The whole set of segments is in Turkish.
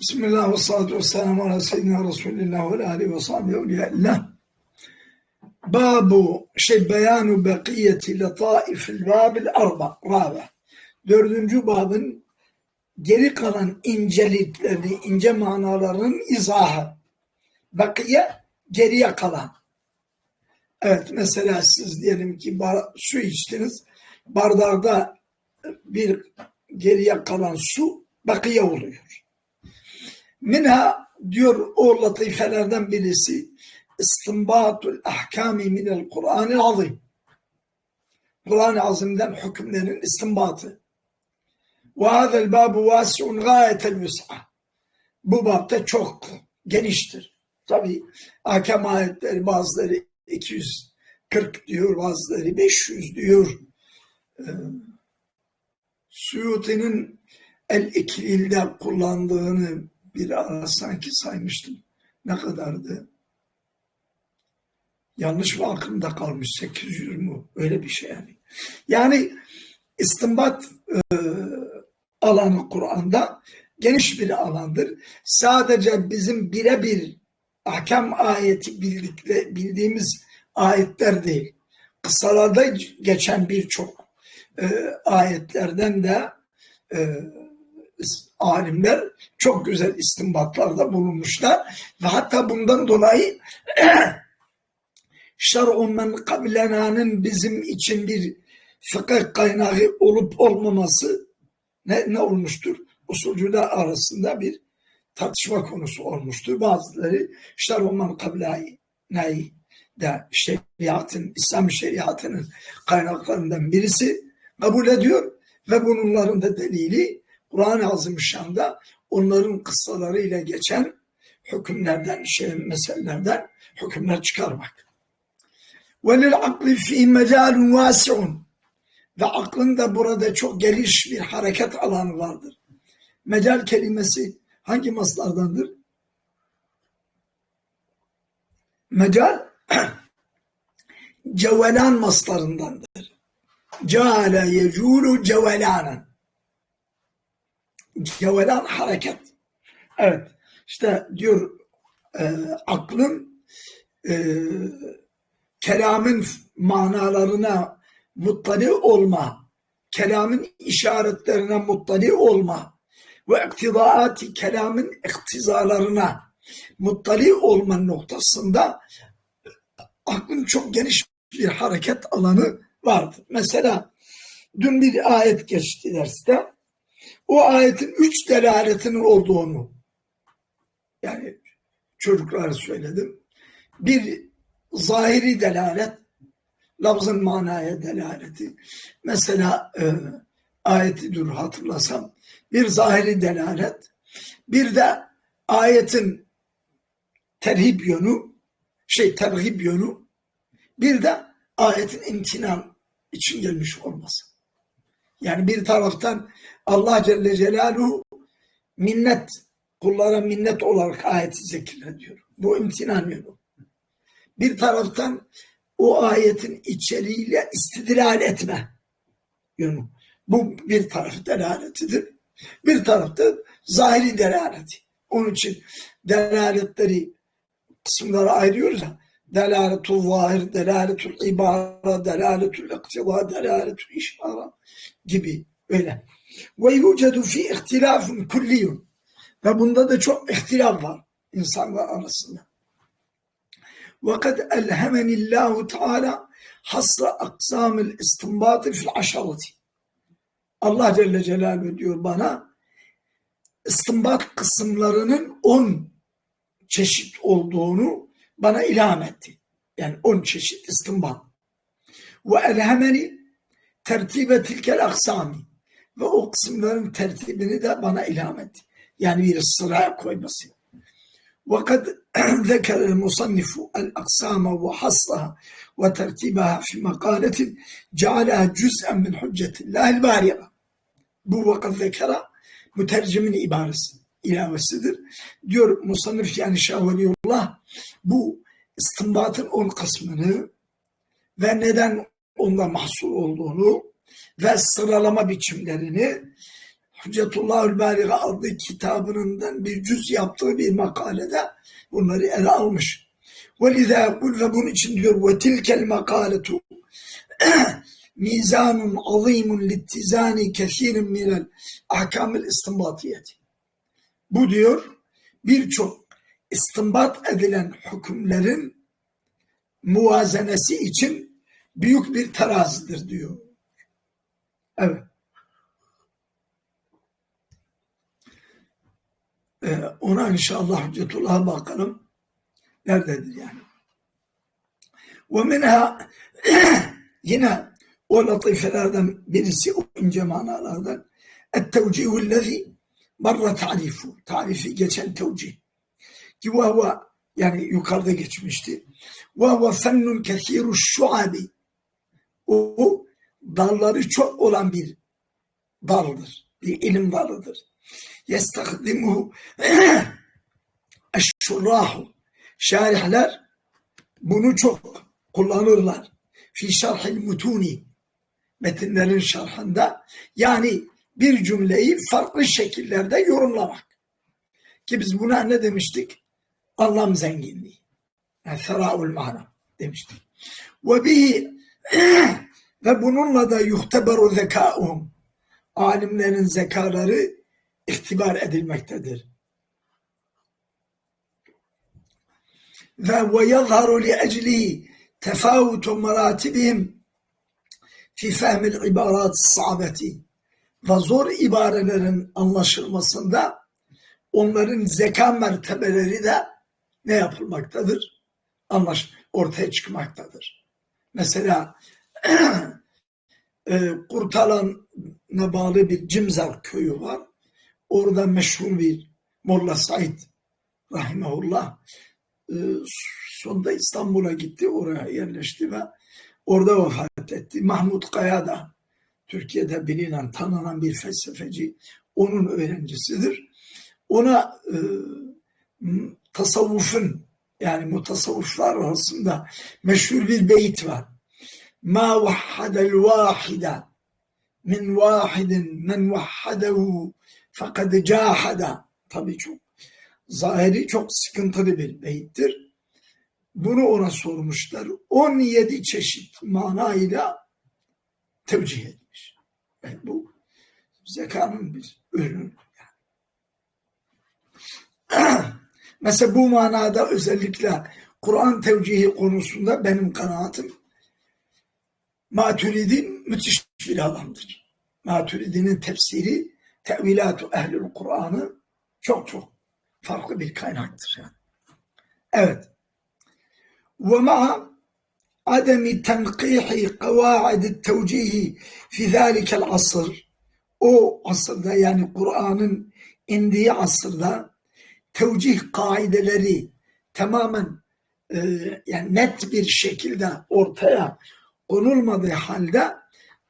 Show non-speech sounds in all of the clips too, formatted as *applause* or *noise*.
Bismillah ve salatu ve selamu ala seyyidina Resulillah ve aleyhi ve sahbihi evliyallah. Babu şey beyanu bekiyeti letaifil babil arba. Raba. Dördüncü babın geri kalan inceliklerini, ince manaların izahı. Bakiye geriye kalan. Evet mesela siz diyelim ki bar, su içtiniz. Bardakta bir geriye kalan su bakiye oluyor. Minha diyor o latifelerden birisi istinbatul ahkami minel Kur'an-ı azim. Kur'an-ı azimden hükümlerin istinbatı. Ve hazel babu vasiun gayetel vüs'a. Bu babda çok geniştir. Tabi ahkam ayetleri bazıları 240 diyor, bazıları 500 diyor. Ee, Suyuti'nin el-ikililde kullandığını bir ara sanki saymıştım. Ne kadardı? Yanlış mı aklımda kalmış? 800 mu? Öyle bir şey yani. Yani istinbat e, alanı Kur'an'da geniş bir alandır. Sadece bizim birebir ahkam ayeti bildikle, bildiğimiz ayetler değil. Kısalarda geçen birçok e, ayetlerden de e, alimler çok güzel istinbatlarda bulunmuşlar ve hatta bundan dolayı *clears throat* şer'un men kablena'nın bizim için bir fıkıh kaynağı olup olmaması ne, ne olmuştur? Usulcüler arasında bir tartışma konusu olmuştur. Bazıları şer'un men kablena'yı da şeriatın, İslam şeriatının kaynaklarından birisi kabul ediyor ve bunların da delili Kur'an-ı Azimüşşan'da onların kıssalarıyla geçen hükümlerden, şey, meselelerden hükümler çıkarmak. وَلِلْ عَقْلِ ف۪ي مَجَالٌ وَاسِعٌ Ve aklın da burada çok geliş bir hareket alanı vardır. Mecal kelimesi hangi maslardandır? Mecal *clears throat* cevelan maslarındandır. Cale yeculu cevelanen. Cevelan hareket. Evet. İşte diyor e, aklın e, kelamın manalarına muttali olma, kelamın işaretlerine muttali olma ve iktidaati kelamın iktizalarına muttali olma noktasında aklın çok geniş bir hareket alanı vardır. Mesela dün bir ayet geçti derste. O ayetin üç delaletinin olduğunu yani çocuklara söyledim. Bir zahiri delalet, lafzın manaya delaleti. Mesela e, ayeti dur hatırlasam. Bir zahiri delalet, bir de ayetin terhib yönü, şey terhib yönü, bir de ayetin imtinan için gelmiş olması. Yani bir taraftan Allah Celle Celaluhu minnet, kullara minnet olarak ayeti zikrediyor. Bu imtinan yönü. Bir taraftan o ayetin içeriğiyle istidlal etme yönü. Bu bir tarafı delaletidir. Bir tarafta zahiri delaleti. Onun için delaletleri kısımlara ayırıyoruz ya. Delaletul zahir, delaletul ibara, delaletul iktida, delaletul işara gibi öyle. Ve yucedu fi ihtilafun kulliyun. Ve bunda da çok ihtilaf var insanlar arasında. Ve kad elhemenillahu teala hasra aksamil istinbatı fil aşarati. Allah Celle Celaluhu diyor bana istinbat kısımlarının on çeşit olduğunu bana ilham etti. Yani on çeşit istinbat. Ve elhemeni tertibe tilkel aksami ve o kısımların tertibini de bana ilham etti. Yani bir sıraya koyması. وقد ذكر المصنف الأقسام وحصها وترتيبها في مقالة جعلها جزءا من حجة الله البالغة bu vakit zekara mütercimin ibaresi ilavesidir. Diyor Musannif yani Şahveliyullah bu istinbatın on kısmını ve neden onda mahsul olduğunu ve sıralama biçimlerini Hüccetullahül Baliga adlı kitabının bir cüz yaptığı bir makalede bunları ele almış. وَلِذَا يَقُلْ ve bunun için diyor وَتِلْكَ الْمَقَالَةُ mizanun azimun littizani kesirin minel ahkamil istinbatiyeti. bu diyor birçok istinbat edilen hükümlerin muvazenesi için büyük bir terazidir diyor. Evet. Ee, ona inşallah Hüccetullah'a bakalım. Nerededir yani? Ve minha *clears throat* yine o latifelerden birisi o ince manalardan et-tevcihu lezi marra tarifu tarifi geçen tevcih. Ki ve huve yani yukarıda geçmişti. Ve huve fennun kethiru şuabi. O dalları çok olan bir daldır bir ilim dalıdır. Yestakdimuhu *clears throat* eşşurrahu. Şarihler bunu çok kullanırlar. Fi şerhil mutuni. Metinlerin şarhında yani bir cümleyi farklı şekillerde yorumlamak. Ki biz buna ne demiştik? Anlam zenginliği. Yani seraul mana demiştik. Ve bihi *clears throat* ve bununla da yuhteberu zekâuhum. Alimlerin zekaları ihtibar edilmektedir. Ve ve yazharu li eclihi tefavutu meratibihim fi fehmil ibarat sabeti ve zor ibarelerin anlaşılmasında onların zeka mertebeleri de ne yapılmaktadır? Anlaş ortaya çıkmaktadır. Mesela *clears throat* e, Kurtalan'a bağlı bir Cimzar köyü var. Orada meşhur bir Molla Said rahimahullah e, sonunda İstanbul'a gitti, oraya yerleşti ve orada vefat etti. Mahmut Kaya da Türkiye'de bilinen, tanınan bir felsefeci, onun öğrencisidir. Ona e, tasavvufun yani mutasavvuflar arasında meşhur bir beyit var. Ma vahhadel vahide min vahidin men vahhadehu fakat cahada. Tabii çok zahiri çok sıkıntılı bir beyittir. Bunu ona sormuşlar. 17 çeşit manayla tevcih etmiş. Bu zekanın bir ürünü. Yani. *clears throat* Mesela bu manada özellikle Kur'an tevcihi konusunda benim kanaatim Maturidi müthiş bir adamdır. Maturidi'nin tefsiri, tevilatu ehlül Kur'an'ı çok çok farklı bir kaynaktır yani. Evet. Ve ma ademi tenkihi kavaidi tevcihi fi zâlikel asır o asırda yani Kur'an'ın indiği asırda tevcih kaideleri tamamen e, yani net bir şekilde ortaya konulmadığı halde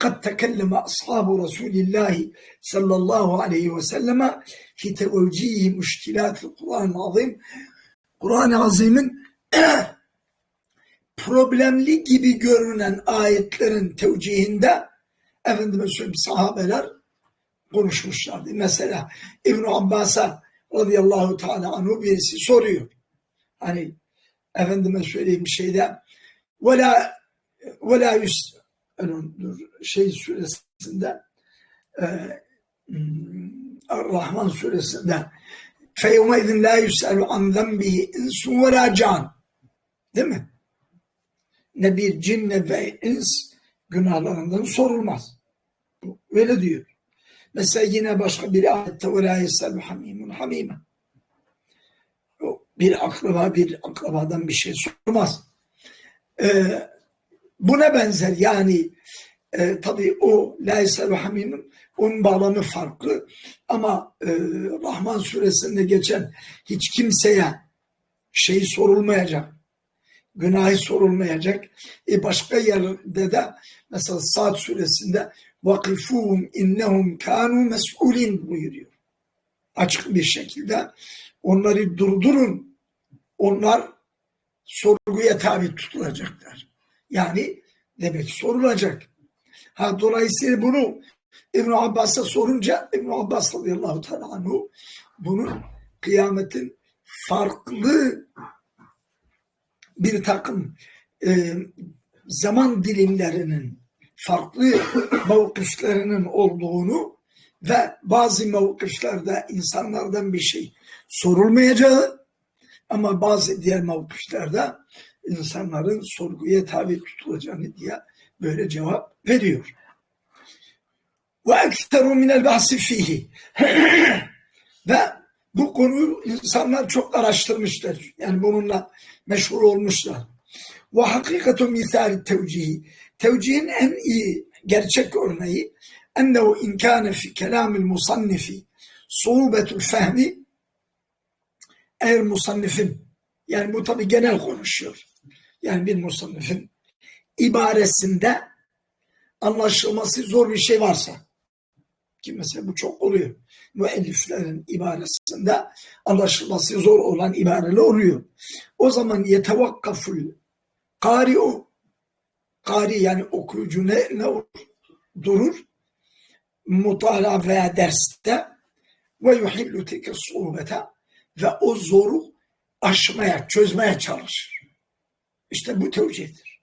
قد تكلم أصحاب رسول الله صلى الله عليه وسلم في توجيه مشكلات القرآن العظيم Kur'an-ı Azim'in *clears throat* problemli gibi görünen ayetlerin tevcihinde efendime söyleyeyim sahabeler konuşmuşlardı. Mesela İbn Abbas'a radıyallahu teala anhu birisi soruyor. Hani efendime söyleyeyim şeyde ve la ve la yüs şey suresinde e, Rahman suresinde feyuma idin la yüselu an zembihi insun ve la can değil mi? Ne bir cin ne bir ins günahlarından sorulmaz. Öyle diyor. Mesela yine başka bir ayette وَلَا يَسَلُ hamimun hamime. Bir akraba bir akrabadan bir şey sormaz. Ee, buna benzer yani e, tabii o la yeselu hamimun onun bağlamı farklı ama e, Rahman suresinde geçen hiç kimseye şey sorulmayacak günahı sorulmayacak. E başka yerde de mesela Saat suresinde vakifuhum innehum kanu mes'ulin buyuruyor. Açık bir şekilde onları durdurun. Onlar sorguya tabi tutulacaklar. Yani demek sorulacak. Ha dolayısıyla bunu İbn Abbas'a sorunca İbn Abbas radıyallahu teala anhu bunun kıyametin farklı bir takım e, zaman dilimlerinin farklı mevkiflerinin olduğunu ve bazı mevkiflerde insanlardan bir şey sorulmayacağı ama bazı diğer mevkiflerde insanların sorguya tabi tutulacağını diye böyle cevap veriyor. Ve ekseru minel bahsi fihi. *clears throat* Ve bu konuyu insanlar çok araştırmışlar. Yani bununla meşhur olmuşlar. Ve hakikatu misali tevcihi. Tevcihin en iyi gerçek örneği ennehu in kâne fi kelamil musannifi suubetul fehmi eğer musannifin yani bu tabi genel konuşuyor. Yani bir musannifin ibaresinde anlaşılması zor bir şey varsa ki mesela bu çok oluyor. Müelliflerin ibaresinde anlaşılması zor olan ibareler oluyor. O zaman yetevakkaful kari o kari yani okuyucu ne, ne olur? durur mutala veya derste ve yuhillu teke suhbete ve o zoru aşmaya, çözmeye çalışır. İşte bu tevcihdir.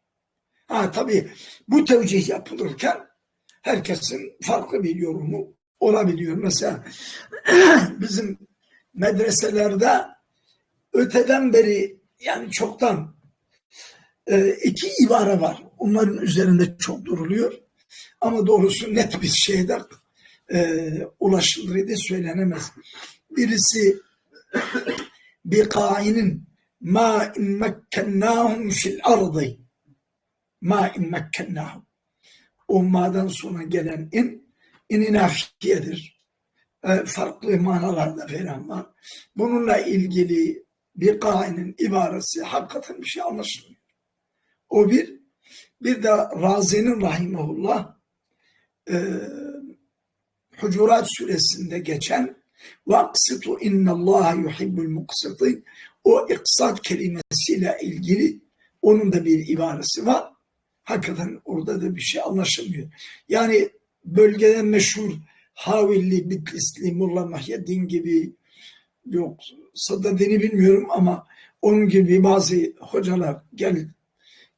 Ha tabii bu tevcih yapılırken herkesin farklı bir yorumu olabiliyor. Mesela *clears throat* bizim medreselerde öteden beri yani çoktan e, iki ibare var. Onların üzerinde çok duruluyor. Ama doğrusu net bir şeyde e, ulaşılır diye söylenemez. Birisi *clears throat* bir kainin ma in mekkennahum fil ardı ma in mekkennahum o madan sonra gelen in inin nafiyedir. E, farklı manalarda falan var. Bununla ilgili bir kainin ibaresi hakikaten bir şey anlaşılmıyor. O bir bir de Razi'nin rahimahullah e, Hucurat suresinde geçen vaksitu innallaha yuhibbul muksitin o iksat kelimesiyle ilgili onun da bir ibaresi var hakikaten orada da bir şey anlaşılmıyor. Yani bölgede meşhur Havilli, Bitlisli, Mulla Mahyeddin gibi yok Sadadini bilmiyorum ama onun gibi bazı hocalar gel,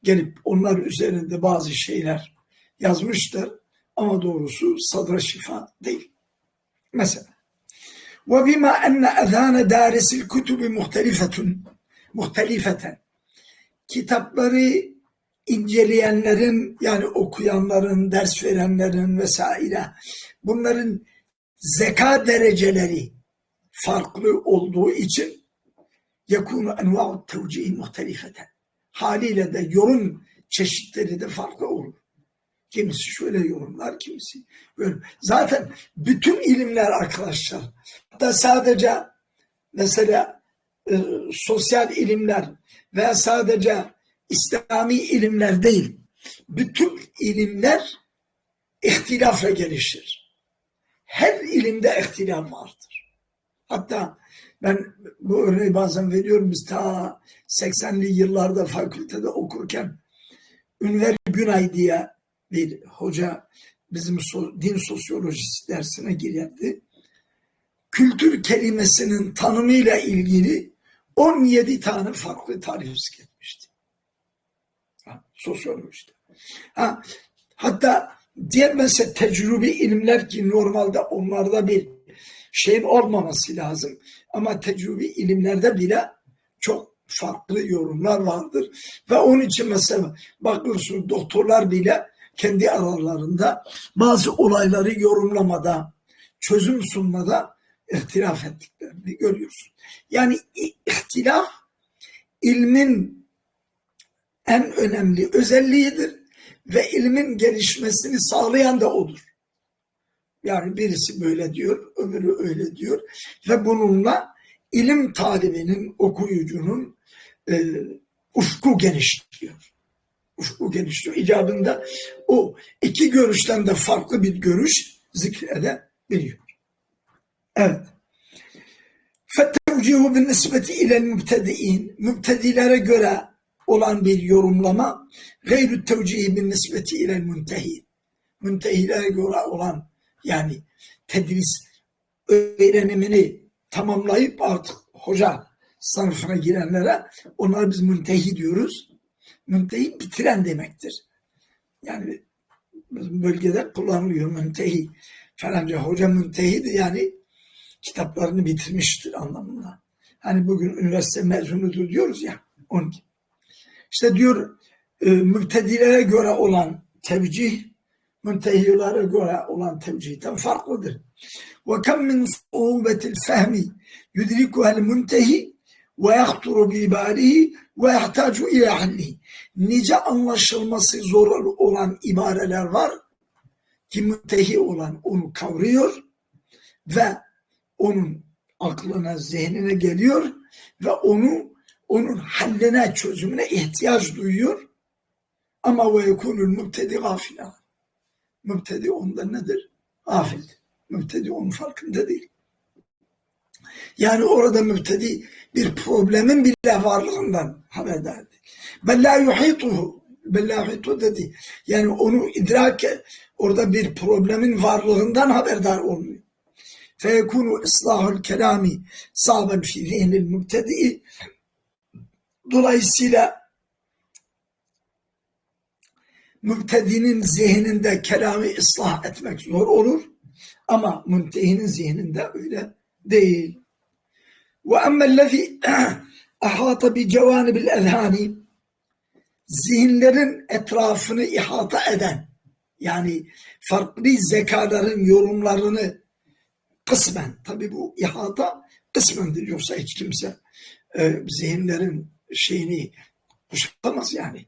gelip onlar üzerinde bazı şeyler yazmışlar ama doğrusu sadra şifa değil. Mesela ve bima enne ezane darisil kutubi muhtelifetun muhtelifeten kitapları inceleyenlerin yani okuyanların, ders verenlerin vesaire bunların zeka dereceleri farklı olduğu için yakunu enva'u tevcihi muhtelifeten haliyle de yorum çeşitleri de farklı olur. Kimisi şöyle yorumlar, kimisi böyle. Zaten bütün ilimler arkadaşlar, hatta sadece mesela e, sosyal ilimler veya sadece İslami ilimler değil, bütün ilimler ihtilafla gelişir. Her ilimde ihtilaf vardır. Hatta ben bu örneği bazen veriyorum biz ta 80'li yıllarda fakültede okurken Ünver Günay diye bir hoca bizim din sosyolojisi dersine girerdi. Kültür kelimesinin tanımıyla ilgili 17 tane farklı tarif zikretmişti. Sosyolojide. Ha, hatta diğer mesela tecrübi ilimler ki normalde onlarda bir şeyin olmaması lazım. Ama tecrübi ilimlerde bile çok farklı yorumlar vardır. Ve onun için mesela bakıyorsunuz doktorlar bile kendi aralarında bazı olayları yorumlamada, çözüm sunmada ihtilaf ettiklerini görüyorsun. Yani ihtilaf ilmin en önemli özelliğidir ve ilmin gelişmesini sağlayan da odur. Yani birisi böyle diyor, öbürü öyle diyor ve bununla ilim talibinin, okuyucunun e, ufku genişliyor ufku genişliyor. İcabında o iki görüşten de farklı bir görüş zikredebiliyor. Evet. فَتَوْجِهُ بِالنِّسْبَةِ اِلَى الْمُبْتَدِئِينَ Mübtedilere göre olan bir yorumlama gayrü tevcihi bin nisbeti ile müntehi. Müntehilere göre olan Yani tedris öğrenimini tamamlayıp artık hoca sınıfına girenlere onlara biz müntehi diyoruz. Müntehi bitiren demektir. Yani bizim bölgede kullanılıyor müntehi. Falanca hoca müntehidi yani kitaplarını bitirmiştir anlamında. Hani bugün üniversite mezunudur diyoruz ya onun gibi. İşte diyor e, mübtedilere göre olan tevcih müntehilere göre olan tevcihten farklıdır. Ve kem min suubetil fehmi yudrikuhel müntehi ve yahturu bi ibarihi ve yahtacu ila hallihi. Nice anlaşılması zor olan ibareler var ki müntehi olan onu kavruyor ve onun aklına, zihnine geliyor ve onu onun halline, çözümüne ihtiyaç duyuyor. Ama ve yekunul mübtedi gafila. Mübtedi onda nedir? Gafil. Mübtedi onun farkında değil. Yani orada mübtedi bir problemin bile varlığından haberdardı. Bella yuhituhu. Bella yuhituhu dedi. Yani onu idrak orada bir problemin varlığından haberdar olmuyor. Feyekunu islahul kelami saben fi zihnil mübtedi. Dolayısıyla mübtedinin zihninde kelamı ıslah etmek zor olur. Ama müntehinin zihninde öyle değil. Ve emmellezi *clears throat* ahata bi cevanibil ezhani zihinlerin etrafını ihata eden yani farklı zekaların yorumlarını kısmen tabi bu ihata kısmendir yoksa hiç kimse e, zihinlerin şeyini kuşatamaz yani.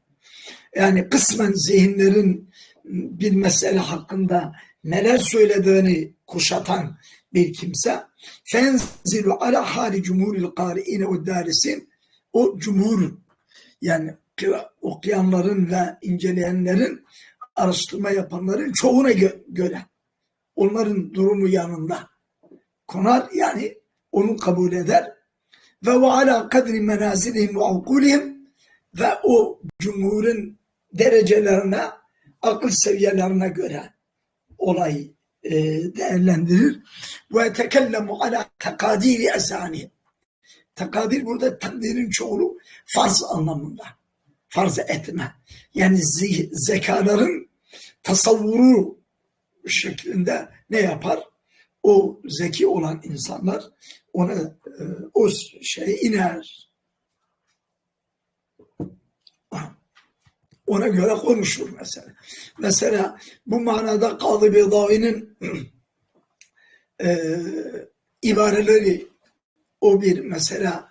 Yani kısmen zihinlerin bir mesele hakkında neler söylediğini kuşatan bir kimse fenzilu ala hali cumhuril qari'ine ve darisin o cumhur yani okuyanların ve inceleyenlerin araştırma yapanların çoğuna gö göre onların durumu yanında konar yani onu kabul eder ve ve ala kadri menazilihim ve ukulihim ve o cumhurun derecelerine akıl seviyelerine göre olayı e, değerlendirir. Ve tekellemu ala tekadiri esani tekadir burada takdirin çoğulu farz anlamında. Farz etme. Yani zekaların tasavvuru şeklinde ne yapar o zeki olan insanlar ona e, o şey iner. Ona göre konuşur mesela. Mesela bu manada Kadı Bedavi'nin *clears throat* e, ibareleri o bir mesela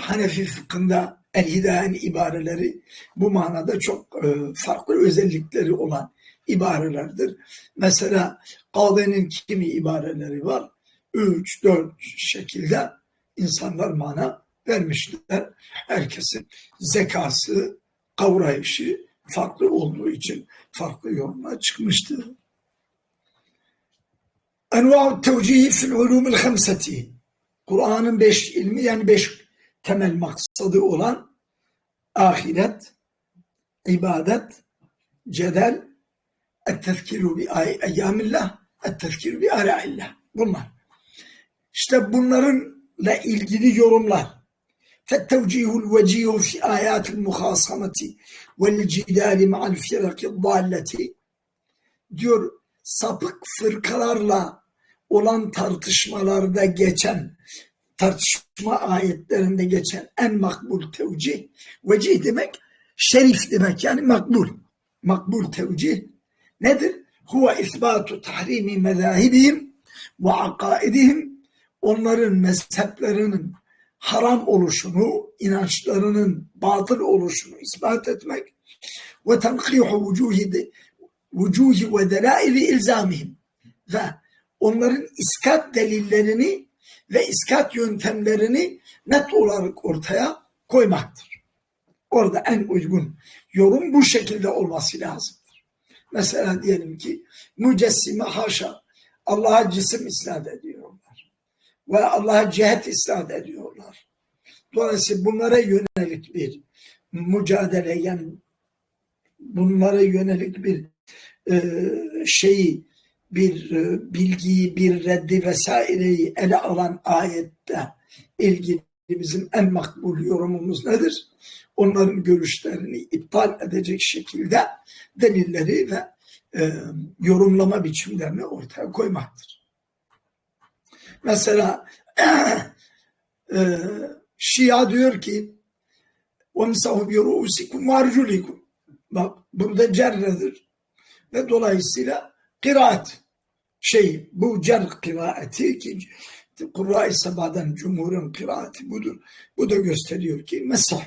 Hanefi fıkhında El Hidayen ibareleri bu manada çok e, farklı özellikleri olan ibarelerdir. Mesela Kade'nin kimi ibareleri var? Üç, dört şekilde insanlar mana vermişler. Herkesin zekası, kavrayışı farklı olduğu için farklı yorumlar çıkmıştır. Enva tevcihi fil ulumil hamseti. Kur'an'ın beş ilmi yani beş temel maksadı olan ahiret, ibadet, cedel, et-tezkiru bi eyyamillah, et-tezkiru bi alaillah. Bunlar. İşte bunlarınla ilgili yorumlar. فالتوجيه الوجيه في آيات المخاصمة والجدال مع الفرق الضالة diyor sapık fırkalarla olan tartışmalarda geçen tartışma ayetlerinde geçen en makbul tevcih vecih demek şerif demek yani makbul makbul tevcih nedir? Huve isbatu tahrimi mezahibihim ve akaidihim onların mezheplerinin haram oluşunu, inançlarının batıl oluşunu ispat etmek ve tenkihu vücuhi vücuhi ve delaili ilzamihim ve onların iskat delillerini ve iskat yöntemlerini net olarak ortaya koymaktır. Orada en uygun yorum bu şekilde olması lazımdır. Mesela diyelim ki mücessime haşa Allah'a cisim isnat ediyorlar. Ve Allah'a cihet isnat ediyorlar. Dolayısıyla bunlara yönelik bir mücadele yani bunlara yönelik bir e, şeyi bir e, bilgiyi, bir reddi vesaireyi ele alan ayette ilgili bizim en makbul yorumumuz nedir? Onların görüşlerini iptal edecek şekilde delilleri ve e, yorumlama biçimlerini ortaya koymaktır. Mesela *clears throat* e, Şia diyor ki وَمْسَهُ بِرُؤُسِكُمْ وَاَرْجُلِكُمْ Bak burada cerredir. Ve dolayısıyla kıraat şey bu cer kıraati ki Kurra-i Sabah'dan Cumhur'un kıraati budur. Bu da gösteriyor ki mesah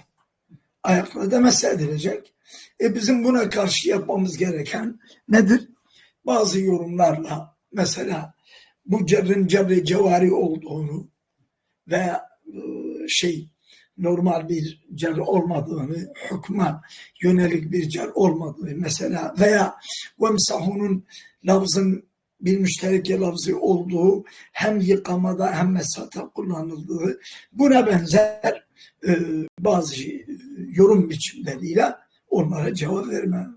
ayaklarda mesah edilecek. E bizim buna karşı yapmamız gereken nedir? Bazı yorumlarla mesela bu cerrin cerri cevari olduğunu ve e, şey normal bir cer olmadığını, hükma yönelik bir cer olmadığını mesela veya vemsahunun lafzın bir müştereke lafzı olduğu hem yıkamada hem mesata kullanıldığı buna benzer e, bazı yorum biçimleriyle onlara cevap verme.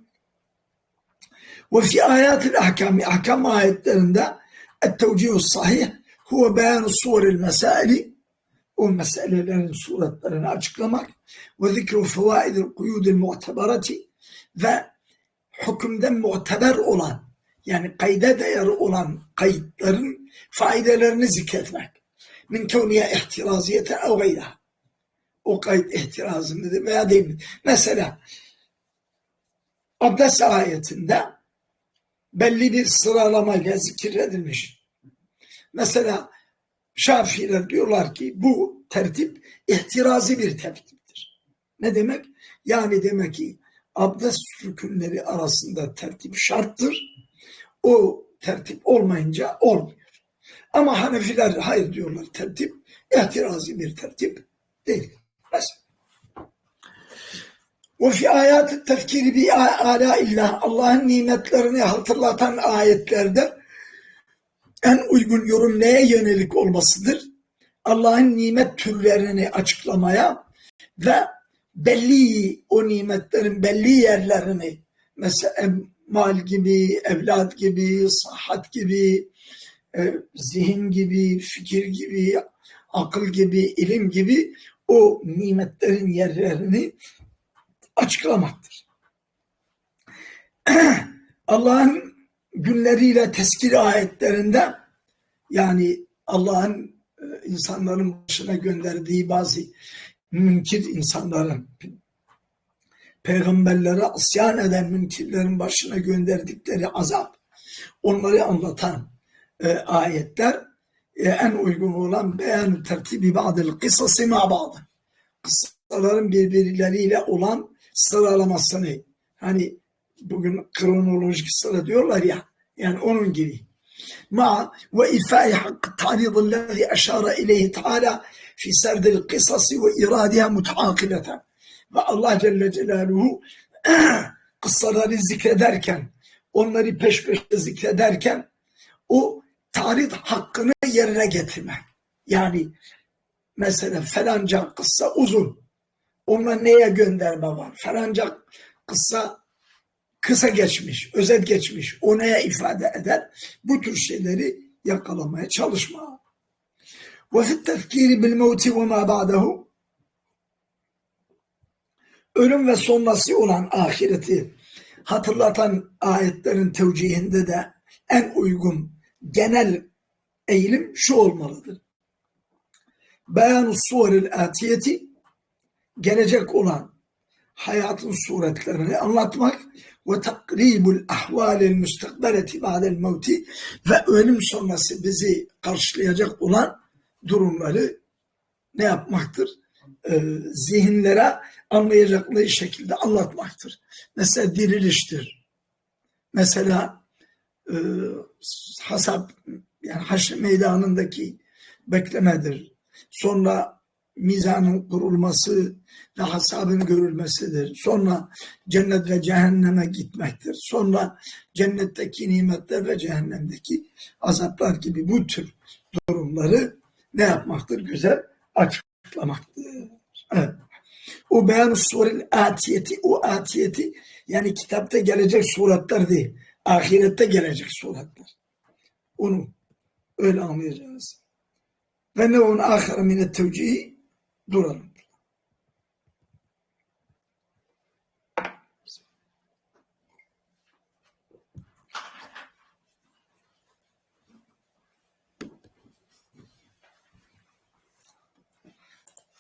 Ve fi ayatil ahkami ahkam ayetlerinde et-tevcihu sahih huve beyan suvaril mesaili o meselelerin suretlerini açıklamak ve zikru fevaidil kuyudil mu'teberati ve hükümden muteber olan yani kayda değer olan kayıtların faydelerini zikretmek. Min kevniye ihtiraziyete ev gayra. O kayıt ihtirazı mıdır veya değil mi? Mesela abdest ayetinde belli bir sıralamayla zikredilmiş. Mesela Şafiiler diyorlar ki bu tertip ihtirazi bir tertiptir. Ne demek? Yani demek ki abdest rükünleri arasında tertip şarttır. O tertip olmayınca olmuyor. Ama Hanefiler hayır diyorlar tertip ihtirazi bir tertip değil. Mesela. Ve fi ayat tefkiri bi ala illah Allah'ın nimetlerini hatırlatan ayetlerde en uygun yorum neye yönelik olmasıdır? Allah'ın nimet türlerini açıklamaya ve belli o nimetlerin belli yerlerini mesela mal gibi, evlat gibi, sıhhat gibi, e, zihin gibi, fikir gibi, akıl gibi, ilim gibi o nimetlerin yerlerini açıklamaktır. *clears throat* Allah'ın günleriyle teskil ayetlerinde yani Allah'ın e, insanların başına gönderdiği bazı münkir insanların peygamberlere isyan eden münkirlerin başına gönderdikleri azap, onları anlatan e, ayetler e, en uygun olan beyan tertibi ba'dil kısası ma ba'dı. Kıssaların birbirleriyle olan sıralamasını hani bugün kronolojik sıra diyorlar ya yani onun gibi. Ma ve ifai hakkı taridillezi eşara ileyhi teala fi serdil kısası ve iradiha mutakibeten ve Allah Celle Celaluhu *clears throat* kıssaları zikrederken onları peş peşe zikrederken o tarih hakkını yerine getirmek. Yani mesela falanca kıssa uzun. Ona neye gönderme var? Falanca kıssa kısa geçmiş, özet geçmiş. O neye ifade eder? Bu tür şeyleri yakalamaya çalışma. Bil mevti ve ma ba'dahu ölüm ve sonrası olan ahireti hatırlatan ayetlerin tevcihinde de en uygun genel eğilim şu olmalıdır. Beyan-ı suvaril atiyeti gelecek olan hayatın suretlerini anlatmak ve takribul ahvalil müstakbeleti ba'del mevti ve ölüm sonrası bizi karşılayacak olan durumları ne yapmaktır? Ee, zihinlere anlayacakları şekilde anlatmaktır. Mesela diriliştir. Mesela e, hasap yani haşr meydanındaki beklemedir. Sonra mizanın kurulması ve hasabın görülmesidir. Sonra cennet ve cehenneme gitmektir. Sonra cennetteki nimetler ve cehennemdeki azaplar gibi bu tür durumları ne yapmaktır? Güzel açıklamaktır. Evet. O beyan surel atiyeti, o atiyeti yani kitapta gelecek suretler değil, ahirette gelecek suretler. Onu öyle anlayacağız. Ve ne onun ahire mine tevcihi duralım.